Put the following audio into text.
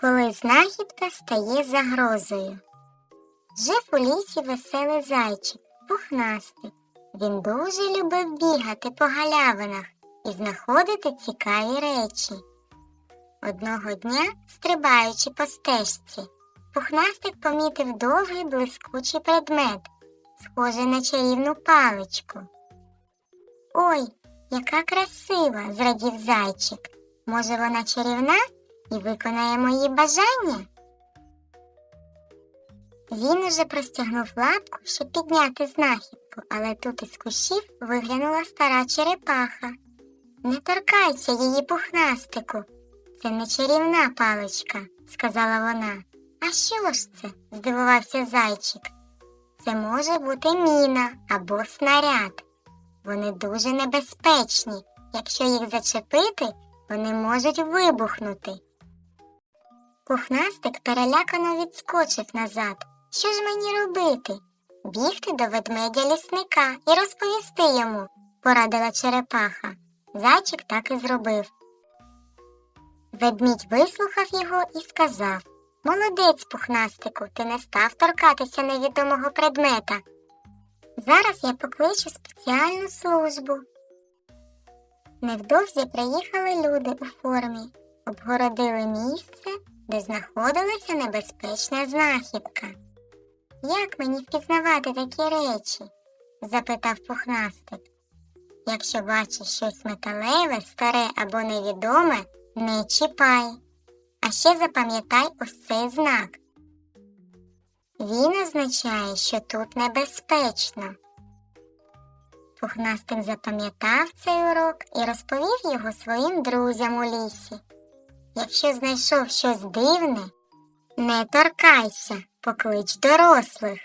коли знахідка стає загрозою. Жив у лісі веселий зайчик, пухнастий. Він дуже любив бігати по галявинах і знаходити цікаві речі. Одного дня, стрибаючи по стежці, пухнастик помітив довгий блискучий предмет, схожий на чарівну паличку. Ой, яка красива, зрадів зайчик. Може, вона чарівна і виконає мої бажання? Він уже простягнув лапку, щоб підняти знахідку, але тут із кущів виглянула стара черепаха. Не торкайся її пухнастику. Це не чарівна паличка, сказала вона. А що ж це? здивувався зайчик. Це може бути міна або снаряд. Вони дуже небезпечні. Якщо їх зачепити, вони можуть вибухнути. Пухнастик перелякано відскочив назад. Що ж мені робити? Бігти до ведмедя лісника і розповісти йому, порадила черепаха. Зайчик так і зробив. Ведмідь вислухав його і сказав Молодець, пухнастику, ти не став торкатися невідомого предмета. Зараз я покличу спеціальну службу. Невдовзі приїхали люди у формі, обгородили місце, де знаходилася небезпечна знахідка. Як мені впізнавати такі речі? запитав пухнастик. Якщо бачиш щось металеве, старе або невідоме, не чіпай. А ще запам'ятай ось цей знак. Він означає, що тут небезпечно. Пухнастик запам'ятав цей урок і розповів його своїм друзям у лісі. Якщо знайшов щось дивне, не торкайся, поклич дорослих.